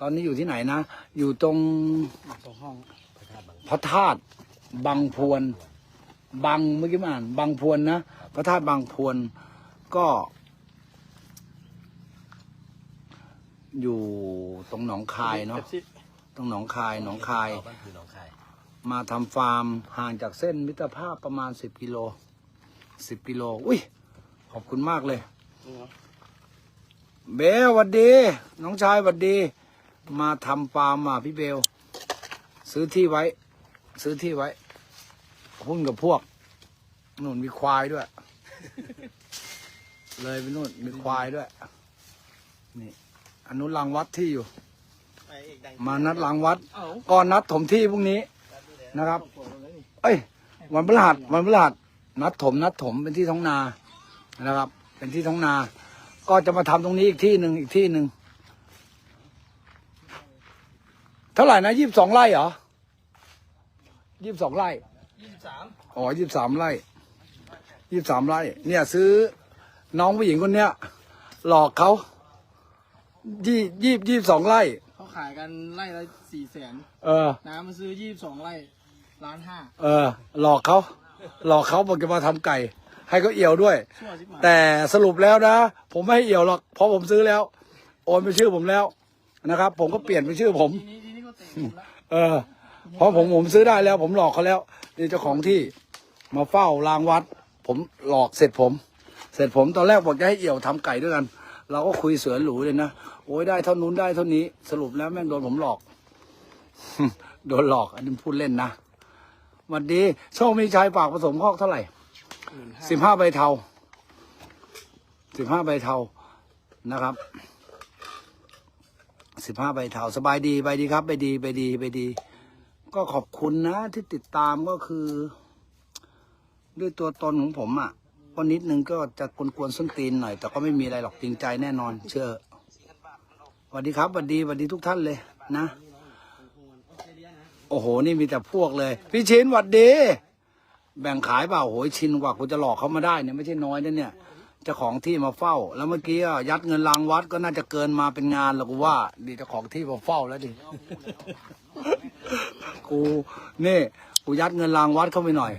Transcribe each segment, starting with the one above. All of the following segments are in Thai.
ตอนนี้อยู่ที่ไหนนะ อยู่ตรงตรงห้องพระธาตุบางพวนบางเมื่อกี้มาอ่านบางพวนนะพระธาตุบางพวนก็ อยู่ตรงหนองคายเนาะป๊ปซี่ตรงหนองคายหนองคายบ้านคือหนองคาย มาทำฟาร์มห่างจากเส้นมิตรภาพประมาณสิบกิโลสิบกิโลอุ้ยขอบคุณมากเลยนี่เนาะเบลหวัดดี น้องชายหวัดดี มาทำฟาร์มาพี่เบล ซื้อที่ไว้ ซื้อที่ไว้ หุ้นกับพวกนู่นมีควายด้วย เลยไปนู่นมีควายด้วย นี่อนุรังวัดที่อยู่ มานัดหลังวัดก่อนนัดถมที่พรุ่งนี้นะครับ เอ้ย วันพฤหัสวันพฤหัสนัดถมนัดถมเป็นที่ท้องนานะครับ เป็นที่ท้องนา ก็จะมาทำตรงนี้อีกที่หนึ่งอีกที่หนึ่งเท่าไหร่นะยี่สิบสองไร่เหรอยี่สิบสองไร่ยี่สิบสามอ๋อยี่สิบสามไร่ยี่สิบสามไร่ เนี่ย ซื้อน้องผู้หญิงคนเนี้ย หลอกเขายี่ยี่ยี่สิบสองไร่เขาขายกันไร่ละสี่แสนเออ น้ำมาซื้อยี่สิบสองไร่ล้านห้าเออ หลอกเขาหลอกเขาบอกจะมาทำไก่ ให้เขาเอี่ยวด้วยชั่วสิบหมาแต่สรุปแล้วนะ ผมไม่ให้เอี่ยวหรอกเพราะผมซื้อแล้ว โอนเป็นชื่อผมแล้วนะครับ ผมก็เปลี่ยนเป็นชื่อผมทีนี้ทีนี้ก็ เออเพราะผมผมซื้อได้แล้ว ผมหลอกเขาแล้วนี่เจ้าของที่มาเฝ้ารางวัด ผมหลอกเสร็จผม เสร็จผมตอนแรกบอกจะให้เอี่ยวทำไก่ด้วยกัน เราก็คุยเสือหรูเลยนะโอ้ยได้เท่านู้นได้เท่านี้ สรุปแล้วแม่งโดนผมหลอก โดนหลอก อันนี้พูดเล่นนะวันดีโชคมีชัยฝากผสมคอกเท่าไหร่สิบห้าใบเทาสิบห้าใบเทานะครับ สิบห้าใบเทาสบายดีใบดีครับใบดีใบดีใบดี ก็ขอบคุณนะที่ติดตามก็คือ ด้วยตัวตนของผมอะ่ะก็นิดนึงก็จะกวนๆส้นตีนหน่อย แต่ก็ไม่มีอะไรหรอกจริงใจแน่นอน เชื่อสวัสดีครับสวัสดีสวัสดีทุกท่านเลยนะ โอ้โห นี่มีแต่พวกเลย พี่ชินสวัสดี แบ่งขายเปล่าโหยชินกว่ากูจะหลอกเขามาได้เนี่ยไม่ใช่น้อยนะเนี่ย เจ้าของที่มาเฝ้า แล้วเมื่อกี้อะยัดเงินรางวัดก็น่าจะเกินมาเป็นงานแล้วกูว่าดีเจ้าของที่มาเฝ้าแล้วดิกูนี่กูยัดเงินรางวัดเข้าไปหน่อย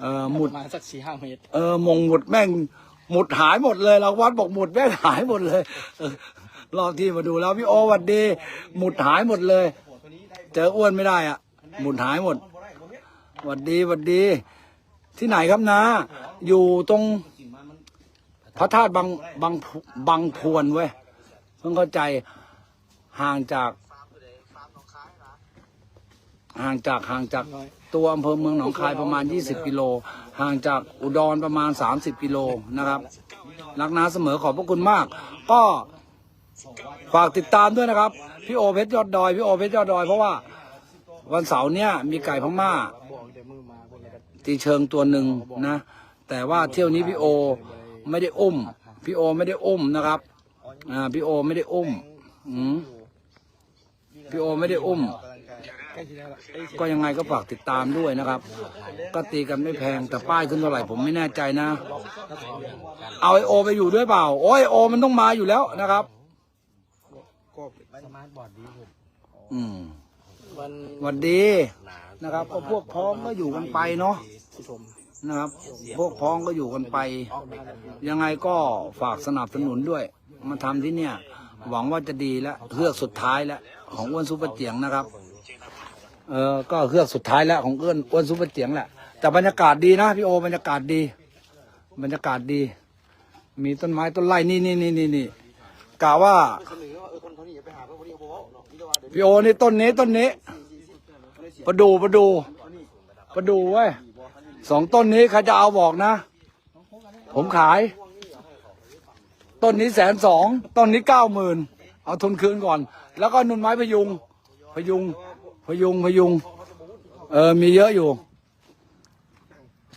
เออหมุดประมาณสักสี่ห้าเมตร เออมงหมุดแม่งหมุดหายหมดเลยรางวัดบอกหมุดแม่งหายหมดเลยเออรอบที่มาดูแล้วพี่โอหวัดดี หมุดหายหมดเลย เจออ้วนไม่ได้อะ หมุดหายหมดหวัดดีหวัดดี ที่ไหนครับนะ อยู่ตรง พระธาตุบางบางบางพวนเว้ยเพิ่งเข้าใจห่างจาก ห่างจากห่างจากตัวอำเภอเมืองหนองคายประมาณ 20 กิโล ห่างจากอุดรประมาณ 30 กิโลนะครับ รักน้าเสมอขอบพระคุณมาก ก็ฝากติดตามด้วยนะครับ พี่โอเพชรยอดดอยพี่โอเพชรยอดดอยเพราะว่าวันเสาร์เนี้ยมีไก่พม่าตีเชิงตัวหนึ่งนะ แต่ว่าเที่ยวนี้พี่โอ ไม่ได้อุ้ม พี่โอไม่ได้อุ้มนะครับ อ่า พี่โอไม่ได้อุ้ม อืมพี่โอไม่ได้อุ้มใกล้ที่แล้วละใกล้ที่ก็ยังไงก็ฝากติดตามด้วยนะครับ ก็ตีกันไม่แพงแต่ป้ายขึ้นเท่าไหร่ผมไม่แน่ใจนะ เอาไอโอไปอยู่ด้วยเปล่า โอ้ยโอมันต้องมาอยู่แล้วนะครับก็สมาร์ทบอร์ดดีผมอืมวันหวันดีนะครับก็พวกพ้องก็อยู่กันไปเนาะที่ชม นะครับ พวกพ้องก็อยู่กันไป ยังไงก็ฝากสนับสนุนด้วย มาทำที่เนี่ย หวังว่าจะดีแล้วเฮือกสุดท้ายแล้วของอ้วนซุปเปอร์เจียงนะครับ เออก็เฮือกสุดท้ายแล้วของอ้วนอ้วนซุปเปอร์เจียงแหละแต่บรรยากาศดีนะพี่โอบรรยากาศดี บรรยากาศดี มีต้นไม้ต้นไร่นี่นี่นี่นี่นี่กะว่าเสนอว่าเออคนเขานี่อย่าไปหาเพราะคนนี้เขาบอกเนาะนี่ก็ว่าเดี๋ยวพี่โอนี่ต้นนี้ต้นนี้ประดูประดูประดูเว้ย สองต้นนี้ใครจะเอาบอกนะ ผมขาย ต้นนี้แสนสองต้นนี้เก้าหมื่นเอาทุนคืนก่อน แล้วก็นุ่นไม้พยุง พยุง พยุงพยุง เออมีเยอะอยู่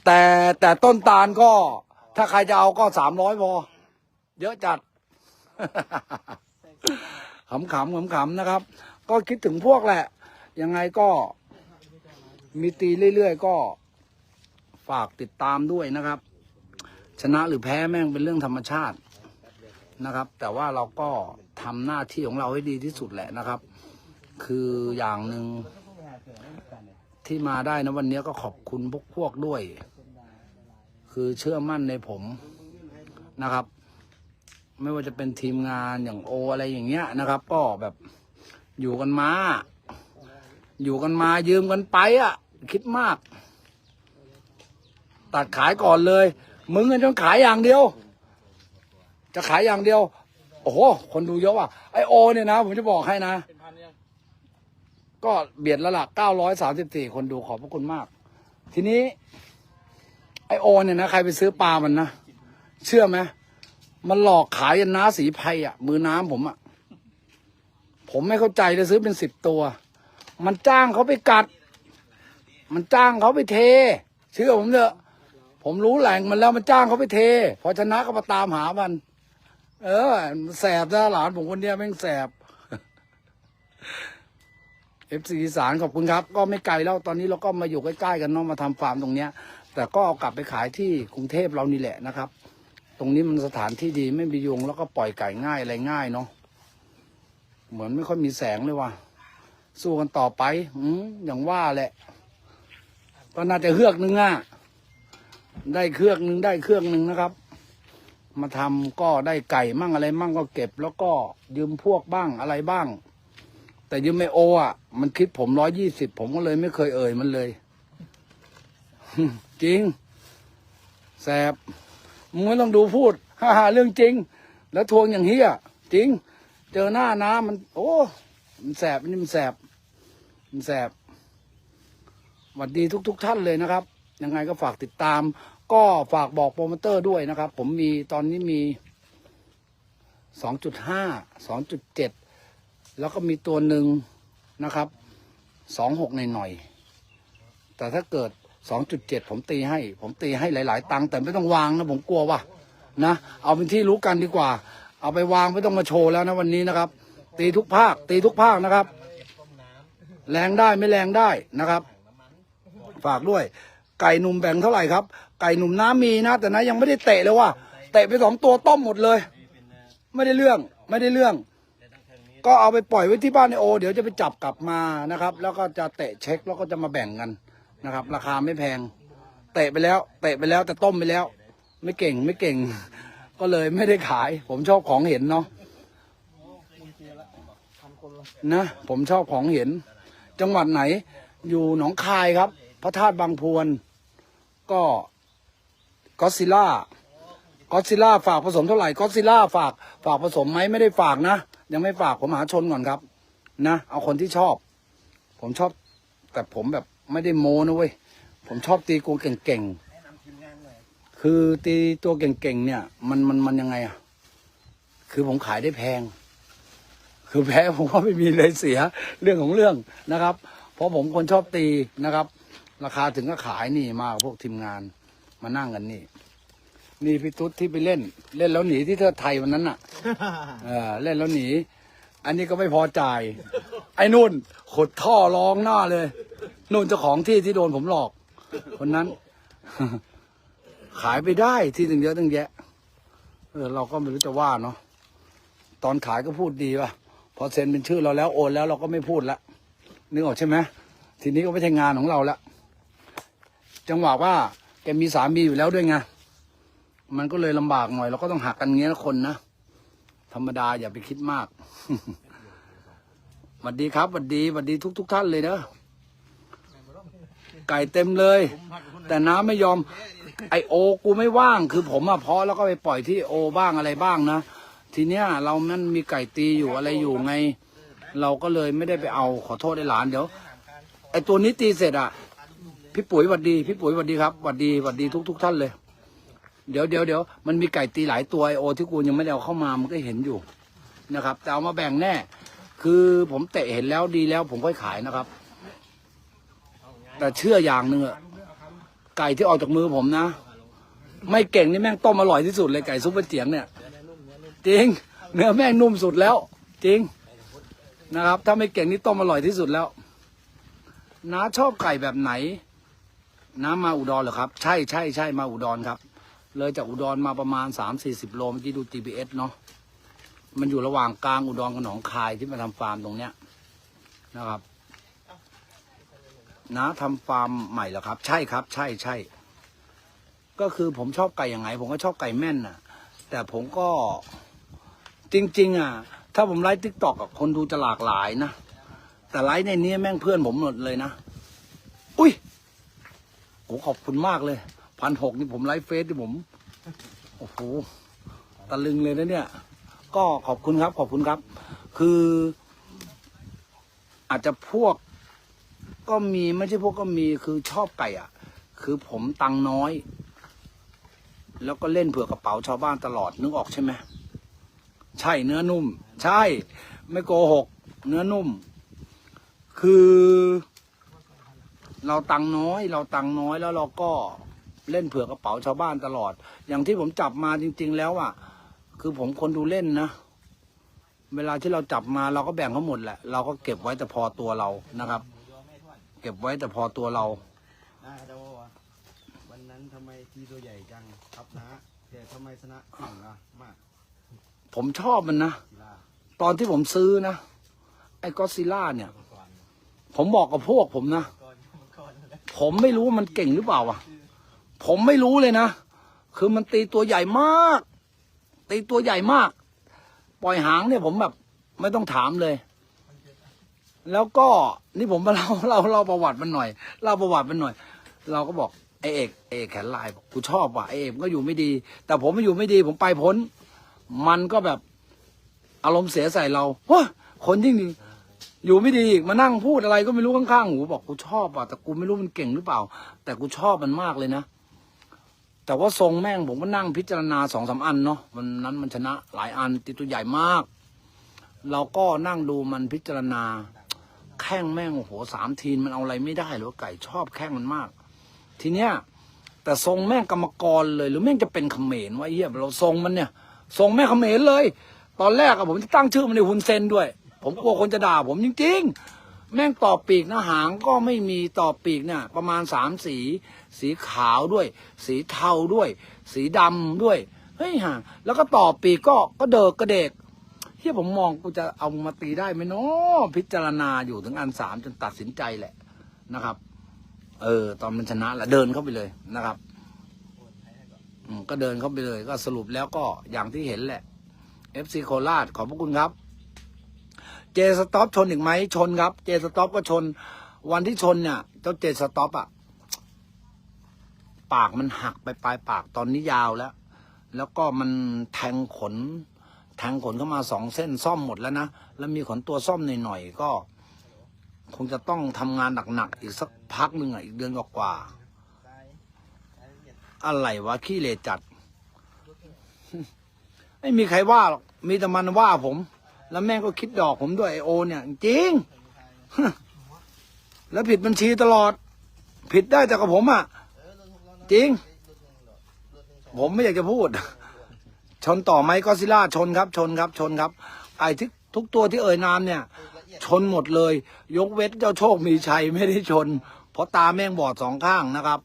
แต่แต่ต้นตาลก็ ถ้าใครจะเอาก็สามร้อยพอเยอะจัดขำๆขำๆนะครับ ก็คิดถึงพวกแหละ ยังไงก็มีตีเรื่อยๆก็ ฝากติดตามด้วยนะครับ ชนะหรือแพ้แม่งเป็นเรื่องธรรมชาตินะครับ แต่ว่าเราก็ทำหน้าที่ของเราให้ดีที่สุดแหละนะครับ คืออย่างหนึ่งที่มาได้นะวันนี้ก็ขอบคุณพวกพวกด้วย คือเชื่อมั่นในผมนะครับ ไม่ว่าจะเป็นทีมงานอย่างโออะไรอย่างเงี้ยนะครับ ก็แบบอยู่กันมา อยู่กันมายืมกันไปอะ คิดมาก ตัดขายก่อนเลย มึงกันต้องขายอย่างเดียว จะขายอย่างเดียว โอ้โห คนดูเยอะว่ะ ไอโอเนี่ยนะ ผมจะบอกให้นะเป็นพันยังก็เบียดแล้วล่ะ934คนดูขอบพระคุณมาก ทีนี้ ไอโอเนี่ยนะ ใครไปซื้อปลามันนะ เชื่อไหมมันหลอกขายยันน้าสีไพรอะ มือน้ำผมอะ ผมไม่เข้าใจเลยซื้อเป็นสิบตัว มันจ้างเขาไปกัด มันจ้างเขาไปเท เชื่อผมเถอะ ผมรู้แหล่งมันแล้วมันจ้างเขาไปเท พอชนะก็มาตามหามัน เออแสบนะหลานผมคนเนี้ยแม่งแสบเอฟซีสารขอบคุณครับ ก็ไม่ไกลแล้วตอนนี้เราก็มาอยู่ใกล้ๆกันเนาะมาทำฟาร์มตรงเนี้ย แต่ก็เอากลับไปขายที่กรุงเทพเรานี่แหละนะครับ ตรงนี้มันสถานที่ดีไม่มียุงแล้วก็ปล่อยไก่ง่ายอะไรง่ายเนาะเหมือนไม่ค่อยมีแสงเลยว่ะสู้กันต่อไป อือย่างว่าแหละก็น่าจะเฮือกนึงอะ ได้เครื่องนึงได้เครื่องหนึ่งนะครับ มาทำก็ได้ไก่มั่งอะไรมั่งก็เก็บ แล้วก็ยืมพวกบ้างอะไรบ้าง แต่ยืมไมโออะ มันคิดผมร้อยยี่สิบผมก็เลยไม่เคยเอ่ยมันเลย จริงแสบมึงไม่ต้องดูพูดฮ่าๆเรื่องจริง แล้วทวงอย่างเฮียจริง เจอหน้าน้ำมัน โอ้มันแสบนี่มันแสบมันแสบสวัสดีทุก ๆ ท่านเลยนะครับ ยังไงก็ฝากติดตาม ก็ฝากบอกโปรโมเตอร์ด้วยนะครับ ผมมีตอนนี้มีสองจุดห้าสองจุดเจ็ดแล้วก็มีตัวหนึ่งนะครับสองหกหน่อยๆแต่ถ้าเกิดสองจุดเจ็ดผมตีให้ ผมตีให้หลาย ๆ ตังค์แต่ไม่ต้องวางนะผมกลัวว่ะนะเอาเป็นที่รู้กันดีกว่า เอาไปวางไม่ต้องมาโชว์แล้วนะวันนี้นะครับ ตีทุกภาค ตีทุกภาคนะครับ แรงได้ไม่แรงได้นะครับ ฝากด้วย ไก่หนุ่มแบ่งเท่าไหร่ครับ ไก่หนุ่มน้ำมีนะ แต่นะยังไม่ได้เตะเลยว่ะเตะไปสองตัวต้มหมดเลย ไม่ได้เรื่องไม่ได้เรื่อง ก็เอาไปปล่อยไว้ที่บ้านไอโอ เดี๋ยวจะไปจับกลับมานะครับ แล้วก็จะเตะเช็คแล้วก็จะมาแบ่งกันนะครับ ราคาไม่แพง เตะไปแล้ว เตะไปแล้วแต่ต้มไปแล้ว ไม่เก่งไม่เก่ง ก็เลยไม่ได้ขาย ผมชอบของเห็นเนาะนะนะผมชอบของเห็น จังหวัดไหน อยู่หนองคายครับ พระธาตุบางพวน ก็ก็ซิล่าก็ซิล่าฝากผสมเท่าไหร่ก็ซิล่าฝากฝากผสมไหมไม่ได้ฝากนะ ยังไม่ฝากผมหาชนก่อนครับ นะ เอาคนที่ชอบ ผมชอบ แต่ผมแบบไม่ได้โมนะเว้ยผมชอบตีกูเก่งๆคือตีตัวเก่งๆเนี่ย มันมันมันยังไงอะคือผมขายได้แพง คือแพ้ผมก็ไม่มีเลยเสียเรื่องของเรื่องนะครับ เพราะผมคนชอบตีนะครับ ราคาถึงก็ขายนี่มากับพวกทีมงานมานั่งกันนี่ นี่พี่ตุ๊ดที่ไปเล่น เล่นแล้วหนีที่เธอไทยวันนั้นน่ะ เออเล่นแล้วหนี อันนี้ก็ไม่พอใจายไอ้นุ่นขดท่อร้องหน้าเลย นุ่นเจ้าของที่ที่โดนผมหลอก คนนั้น ขายไปได้ที่ตึงเยอะตึงแยะ เออเราก็ไม่รู้จะว่าเนาะตอนขายก็พูดดีว่ะพอเซ็นเป็นชื่อเราแล้วโอนแล้วเราก็ไม่พูดละนึกออกใช่ไหมทีนี้ก็ไม่ใช่งานของเราละ จังหวะว่าแกมีสามีอยู่แล้วด้วยไงมันก็เลยลำบากหน่อยเราก็ต้องหักกันเงี้ยนะคนนะธรรมดาอย่าไปคิดมากสวัสดีครับสวัสดีสวัสดีทุกทุกท่านเลยเนอะไก่เต็มเลย แต่น้ำไม่ยอม ไอโอ กูไม่ว่าง คือผมอะเพาะแล้วก็ไปปล่อยที่โอบ้างอะไรบ้างนะทีเนี้ยเรามันมีไก่ตีอยู่อะไรอยู่ไง เราก็เลยไม่ได้ไปเอาขอโทษไอ้หลานเดี๋ยวไอตัวนี้ตีเสร็จอะ พี่ปุ๋ยหวัดดี พี่ปุ๋ยหวัดดีครับหวัดดีหวัดดีทุกทุกท่านเลย เดี๋ยวเดี๋ยวเดี๋ยวมันมีไก่ตีหลายตัวไอโอที่กูยังไม่ได้เอาเข้ามามันก็เห็นอยู่นะครับ แต่เอามาแบ่งแน่ คือผมเตะเห็นแล้วดีแล้ว ผมค่อยขายนะครับ แต่เชื่ออย่างหนึ่งอะไก่ที่ออกจากมือผมนะ ไม่เก่งนี่แม่งต้มอร่อยที่สุดเลยไก่ซุปเปอร์เจียงเนี่ยจริงเนื้อแม่งนุ่มสุดแล้ว จริงนะครับ ถ้าไม่เก่งนี่ต้มอร่อยที่สุดแล้วน้าชอบไก่แบบไหน น้ามาอุดรเหรอครับ ใช่ใช่ใช่มาอุดรครับ เลยจากอุดรมาประมาณสามสี่สิบโลเมื่อกี้ดู GPS เนาะมันอยู่ระหว่างกลางอุดรกับหนองคายที่มาทำฟาร์มตรงเนี้ยนะครับนะทำฟาร์มใหม่เหรอครับ ใช่ครับ ใช่ใช่ก็คือผมชอบไก่ยังไง ผมก็ชอบไก่แม่นน่ะ แต่ผมก็จริง ๆ อะ ถ้าผมไลฟ์ทิกตอกกับคนดูจะหลากหลายนะ แต่ไลฟ์ในนี้แม่งเพื่อนผมหมดเลยนะ อุ้ย โอ้ขอบคุณมากเลยพันหกนี่ผมไลฟ์เฟซที่ผม โอ้โหตะลึงเลยนะเนี่ย ก็ขอบคุณครับ ขอบคุณครับ คือ อาจจะพวก ก็มีไม่ใช่พวกก็มีคือชอบไก่อะ คือผมตังน้อย แล้วก็เล่นเผื่อกระเป๋าชาวบ้านตลอดนึกออกใช่ไหมใช่เนื้อนุ่ม ใช่ ไม่โกหก เนื้อนุ่ม คือ เราตังค์น้อย เราตังค์น้อยแล้วเราก็เล่นเผื่อกระเป๋าชาวบ้านตลอด อย่างที่ผมจับมาจริง ๆ แล้วอะ คือผมคนดูเล่นนะ เวลาที่เราจับมาเราก็แบ่งเขาหมดแหละ เราก็เก็บไว้แต่พอตัวเรานะครับ เก็บไว้แต่พอตัวเรานะจะว่าว่าวันนั้นทำไมทีตัวใหญ่จังครับนะแต่ทำไมชนะเก่งอะมากผมชอบมันนะกีฬาตอนที่ผมซื้อนะ ไอ้ก็อดซิลล่าเนี่ย ผมบอกกับพวกผมนะ ผมไม่รู้ว่ามันเก่งหรือเปล่าวะผมไม่รู้เลยนะ คือมันตีตัวใหญ่มาก ตีตัวใหญ่มาก ปล่อยหางเนี่ยผมแบบ ไม่ต้องถามเลย แล้วก็นี่ผมมาเล่าเล่าเล่าประวัติมันหน่อยเล่าประวัติมันหน่อย เราก็บอกไอเอกเอกแขนลายบอกกูชอบว่ะไอเอกมันก็อยู่ไม่ดี แต่ผมไม่อยู่ไม่ดี ผมไปพ้น มันก็แบบอารมณ์เสียใส่เราว้าคนยิ่ง อยู่ไม่ดีอีกมานั่งพูดอะไรก็ไม่รู้ข้างๆหูบอกกูชอบอะแต่กูไม่รู้มันเก่งหรือเปล่า แต่กูชอบมันมากเลยนะแต่ว่าทรงแม่งผมก็นั่งพิจารณาสองสามอันเนาะวันนั้นมันชนะหลายอันติดตัวใหญ่มาก เราก็นั่งดูมันพิจารณา แข้งแม่งโอ้โหสามทีนมันเอาอะไรไม่ได้หรือไก่ชอบแข้งมันมาก ทีเนี้ยแต่ทรงแม่งกรรมกรเลย หรือแม่งจะเป็นเขมรวะเหี้ยเราทรงมันเนี่ยทรงแม่งเขมรเลย ตอนแรกอะผมจะตั้งชื่อมันในฮุนเซนด้วย ผมกลัวคนจะด่าผมจริง ๆ แม่งต่อปีกนะหางก็ไม่มีต่อปีกเนี่ย ประมาณสามสี สีขาวด้วย สีเทาด้วย สีดำด้วยเฮ้ยฮะแล้วก็ต่อปีกก็ก็เดิกกระเดกเฮียผมมองกูจะเอามาตีได้ไหมเนาะพิจารณาอยู่ถึงอันสามจนตัดสินใจแหละนะครับ เออ ตอนมันชนะแหละเดินเข้าไปเลยนะครับก็เดินเข้าไปเลย ก็สรุปแล้วก็อย่างที่เห็นแหละ FC โคราชขอบพระคุณครับ จสต็อปชนอีกไหมชนครับ เจสต็อปก็ชน วันที่ชนเนี่ย เจ้าเจสต็อปอะปากมันหักไปปลายปากตอนนี้ยาวแล้ว แล้วก็มันแทงขน แทงขนเข้ามาสองเส้นซ่อมหมดแล้วนะ แล้วมีขนตัวซ่อมหน่อยๆก็ คงจะต้องทำงานหนักๆอีกสักพักหนึ่งอะอีกเดือนกว่าอะไรวะขี้เลจัด ไม่มีใครว่าหรอก มีแต่มันว่าผม แล้วแม่งก็คิดดอกผมด้วยไอโอ เนี่ย จริง แล้วผิดบัญชีตลอด ผิดได้แต่กับผมอะ จริง ผมไม่อยากจะพูด ชนต่อไหมก็ซิล่าชนครับ ชนครับ ชนครับ ไอ้ที่ทุกตัวที่เอ่ยนามเนี่ย ชนหมดเลย ยกเว้นเจ้าโชคมีชัยไม่ได้ชน เพราะตาแม่งบอดสองข้างนะครับ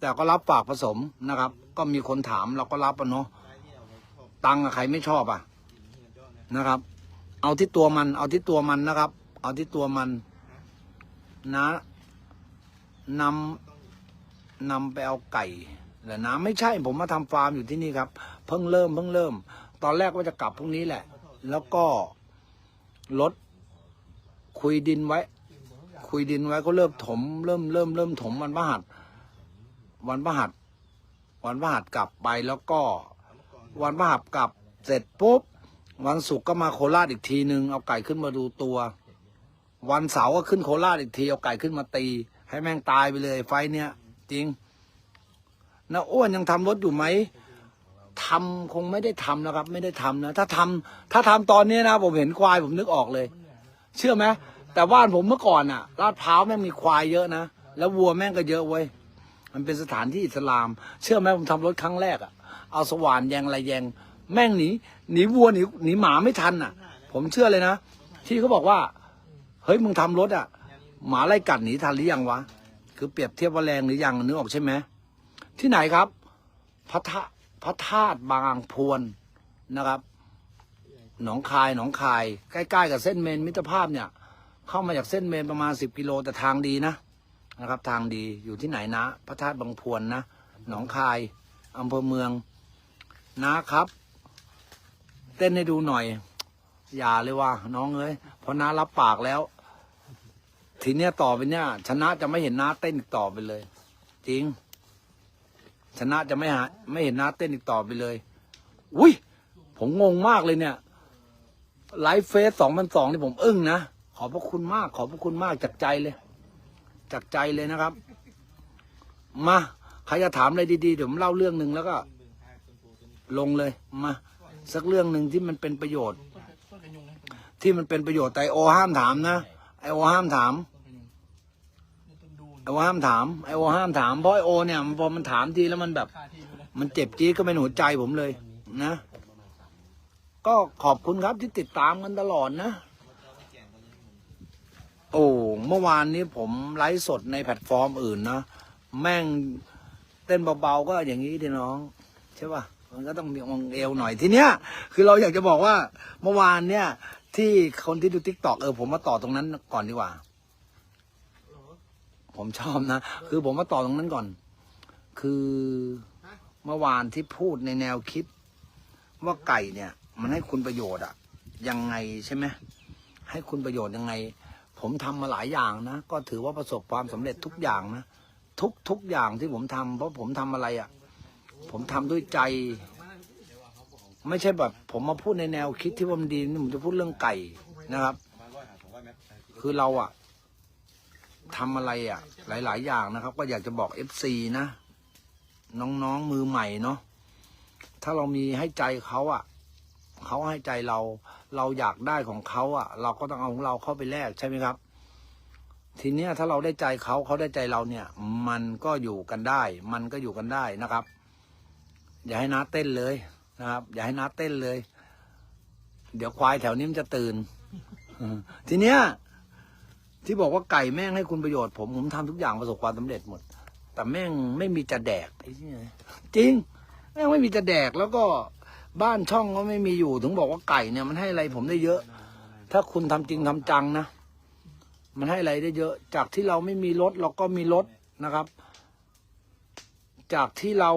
แต่ก็รับฝากผสมนะครับ ก็มีคนถามเราก็รับอะเนาะตังค์อะใครไม่ชอบอะนะครับ เอาที่ตัวมัน เอาที่ตัวมันนะครับ เอาที่ตัวมัน นะนำนำไปเอาไก่แหละนะไม่ใช่ ผมมาทำฟาร์มอยู่ที่นี่ครับ เพิ่งเริ่มเพิ่งเริ่ม ตอนแรกว่าจะกลับพรุ่งนี้แหละ แล้วก็รถคุยดินไว้ คุยดินไว้ก็เริ่มถม เริ่มเริ่มเริ่มถมวันพฤหัสวันพฤหัสวันพฤหัสกลับไปแล้วก็ วันพฤหัสกลับ เสร็จปุ๊บ วันศุกร์ก็มาโคราชอีกทีหนึ่งเอาไก่ขึ้นมาดูตัว วันเสาร์ก็ขึ้นโคราชอีกทีเอาไก่ขึ้นมาตี ให้แม่งตายไปเลย ไฟเนี้ยจริงนะอ้วนยังทำรถอยู่ไหมทำคงไม่ได้ทำนะครับ ไม่ได้ทำนะ ถ้าทำถ้าทำตอนนี้นะผมเห็นควายผมนึกออกเลย เชื่อไหมแต่บ้านผมเมื่อก่อนอะลาดพร้าวแม่งมีควายเยอะนะแล้ววัวแม่งก็เยอะเว้ยมันเป็นสถานที่อิสลาม เชื่อไหมผมทำรถครั้งแรกอะเอาสว่านแยงอะไรแยง แม่งหนีหนีวัวหนีหนีหมาไม่ทันอะ ผมเชื่อเลยนะที่เขาบอกว่า เฮ้ยมึงทำรถอะ หมาไล่กัดหนีทันหรือยังวะ คือเปรียบเทียบว่าแรงหรือยังนึกออกใช่ไหมที่ไหนครับ พระธาพระธาตุบางพวนนะครับ หนองคายหนองคาย ใกล้ๆกับเส้นเมนมิตรภาพเนี่ย เข้ามาจากเส้นเมนประมาณสิบกิโลแต่ทางดีนะนะครับ ทางดีอยู่ที่ไหนนะ พระธาตุบางพวนนะหนองคายอำเภอเมืองนะครับ เต้นให้ดูหน่อย อย่าเลยว่าน้องเอ้ยเพราะน้ารับปากแล้ว ทีเนี้ยต่อไปเนี่ยชนะจะไม่เห็นน้าเต้นอีกต่อไปเลย จริง ชนะจะไม่หาไม่เห็นน้าเต้นอีกต่อไปเลยอุ้ยผมงงมากเลยเนี่ยไลฟ์เฟสสองพันสองนี่ผมอึ้งนะขอบพระคุณมาก ขอบพระคุณมากจากใจเลย จากใจเลยนะครับ มาใครจะถามอะไรดีๆเดี๋ยวผมเล่าเรื่องหนึ่งแล้วก็ ลงเลยมา สักเรื่องหนึ่งที่มันเป็นประโยชน์ ที่มันเป็นประโยชน์แต่ไอโอห้ามถามนะไอโอห้ามถามไอโอห้ามถามไอโอห้ามถามเพราะไอโอเนี่ยพอมันถามทีแล้วมันแบบ มันเจ็บจี๊ก็เป็นหัวใจผมเลย นะ ก็ขอบคุณครับที่ติดตามกันตลอดนะโอ้เมื่อวานนี้ผมไลฟ์สดในแพลตฟอร์มอื่นนะ แม่งเต้นเบาๆก็อย่างนี้ดิน้อง ใช่ป่ะ มันก็ต้องมีองเอวหน่อยทีเนี้ยคือเราอยากจะบอกว่าเมื่อวานเนี่ย ที่คนที่ดูทิกตอกเออผมมาต่อตรงนั้นก่อนดีกว่า ผมชอบนะ คือผมมาต่อตรงนั้นก่อน คือเมื่อวานที่พูดในแนวคิด ว่าไก่เนี่ย มันให้คุณประโยชน์อะยังไงใช่ไหมให้คุณประโยชน์ยังไง ผมทำมาหลายอย่างนะ ก็ถือว่าประสบความสำเร็จทุกอย่างนะทุกทุกอย่างที่ผมทำเพราะผมทำอะไรอะ ผมทำด้วยใจ ไม่ใช่แบบ ผมมาพูดในแนวคิดที่ว่ามันดีนี่ผมจะพูดเรื่องไก่นะครับ คือเราอะทำอะไรอะหลาย ๆ อย่างนะครับ ก็อยากจะบอกเอฟซีนะ น้อง ๆ มือใหม่เนาะถ้าเรามีให้ใจเขาอะเขาให้ใจเรา เราอยากได้ของเขาอะเราก็ต้องเอาของเราเข้าไปแลกใช่ไหมครับทีเนี้ยถ้าเราได้ใจเขาเขาได้ใจเราเนี่ย มันก็อยู่กันได้ มันก็อยู่กันได้นะครับ อย่าให้น้าเต้นเลยนะครับ อย่าให้น้าเต้นเลย เดี๋ยวควายแถวนี้มันจะตื่นทีเนี้ย ที่บอกว่าไก่แม่งให้คุณประโยชน์ผมผมทำทุกอย่างประสบความสำเร็จหมด แต่แม่งไม่มีจะแดกไอ้เนี่ยจริง แม่งไม่มีจะแดกแล้วก็บ้านช่องก็ไม่มีอยู่ ถึงบอกว่าไก่เนี่ยมันให้อะไรผมได้เยอะ ถ้าคุณทำจริงทำจังนะมันให้อะไรได้เยอะ จากที่เราไม่มีรถเราก็มีรถนะครับ จากที่เรา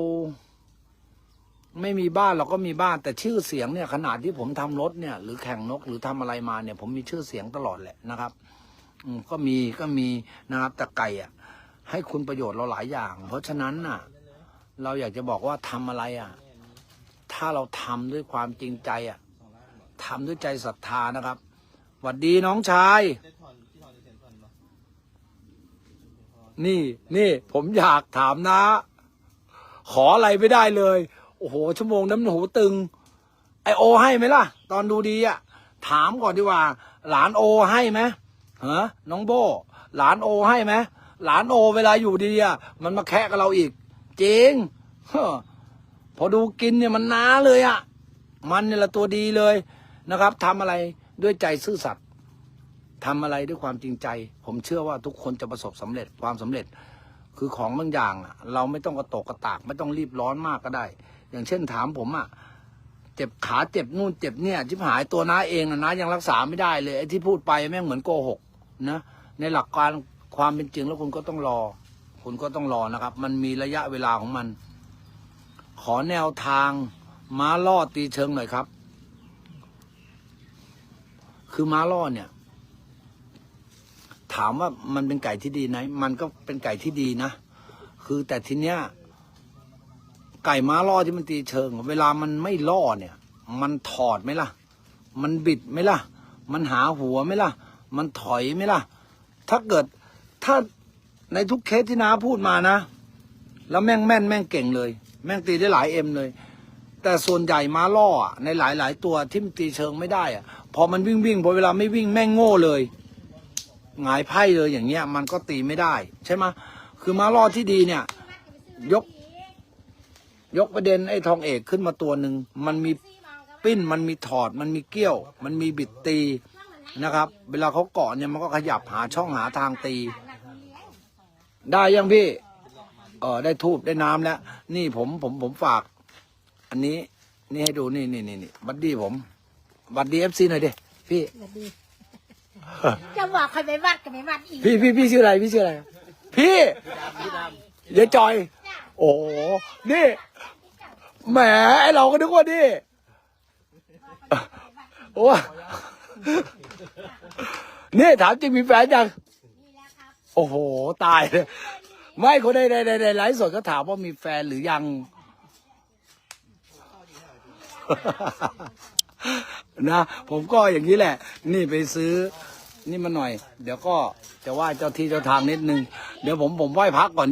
ไม่มีบ้านเราก็มีบ้านแต่ชื่อเสียงเนี่ยขนาดที่ผมทำรถเนี่ย หรือแข่งนกหรือทำอะไรมาเนี่ย ผมมีชื่อเสียงตลอดแหละนะครับอืมก็มีก็มีนะครับแต่ไก่อะ ให้คุณประโยชน์เราหลายอย่าง เพราะฉะนั้นน่ะ เราอยากจะบอกว่าทำอะไรอะ ถ้าเราทำด้วยความจริงใจอะทำด้วยใจศรัทธานะครับหวัดดีน้องชายนี่นี่ผมอยากถามนะ ขออะไรไม่ได้เลย อ้โห ชั่วโมงน้ำหูตึง ไอโอให้ไหมล่ะ ตอนดูดีอะถามก่อนดีกว่า หลานโอให้ไหมฮะน้องโบ หลานโอให้ไหมหลานโอเวลาอยู่ดีอะมันมาแคะกับเราอีกจริงเฮ้พอดูกินเนี่ยมันน้าเลยอะมันเนี่ยละตัวดีเลยนะครับทำอะไรด้วยใจซื่อสัตย์ทำอะไรด้วยความจริงใจ ผมเชื่อว่าทุกคนจะประสบสำเร็จความสำเร็จ คือของบางอย่างเราไม่ต้องกระโตกกระตาก ไม่ต้องรีบร้อนมากก็ได้ อย่างเช่นถามผมอะเจ็บขาเจ็บนู่นเจ็บเนี่ยชิบหายตัวน้าเองนะน้ายังรักษาไม่ได้เลยไอ้ที่พูดไปแม่งเหมือนโกหกนะในหลักการความเป็นจริงแล้วคุณก็ต้องรอ คุณก็ต้องรอนะครับ มันมีระยะเวลาของมัน ขอแนวทางม้าล่อตีเชิงหน่อยครับ คือม้าล่อเนี่ย ถามว่ามันเป็นไก่ที่ดีไหมมันก็เป็นไก่ที่ดีนะคือแต่ทีเนี้ย ไก่ม้าล่อที่มันตีเชิง เวลามันไม่ล่อเนี่ย มันถอดไหมล่ะ มันบิดไหมล่ะ มันหาหัวไหมล่ะ มันถอยไหมล่ะ ถ้าเกิดถ้าในทุกเคสที่น้าพูดมานะ แล้วแม่งแม่นแม่งเก่งเลย แม่งตีได้หลายเอ็มเลย แต่ส่วนใหญ่ม้าล่อในหลายหลายๆตัวที่มันตีเชิงไม่ได้อะพอมันวิ่งวิ่งพอเวลาไม่วิ่งแม่งโง่เลยหงายไพ่เลยอย่างเงี้ย มันก็ตีไม่ได้ ใช่ไหมคือม้าล่อที่ดีเนี่ย ยก ยกประเด็นไอ้ทองเอกขึ้นมาตัวหนึ่งมันมีปิ้นมันมีถอด มันมีเกี้ยว มันมีบิดตีนะครับ เวลาเขาเกาะเนี่ยมันก็ขยับหาช่องหาทางตี ได้ยังพี่ เออได้ทูบได้น้ำแล้ว นี่ผมผมผมฝาก อันนี้ นี่ให้ดูนี่นี่นี่นี่บัดดี้ผมหวัดดีเอฟซีหน่อยดิพี่สวัสดีจะบอกใครไปวัดก็ไปวัดอีกพี่พี่พี่ชื่ออะไรพี่ชื่ออะไรพี่เดี๋ยวจอย โอ้นี่แหมไอเราก็นึกว่านี่โอ้นี่ถามจริงมีแฟนยังโอ้โห ตายเลยไม่คนในในในในไลฟ์สดก็ถามว่ามีแฟนหรือยัง นะ ผมก็อย่างนี้แหละ นี่ไปซื้อ นี่มาหน่อย เดี๋ยวก็จะไหว้เจ้าที่เจ้าทางนิดนึง เดี๋ยวผมผมไหว้พักก่อนดี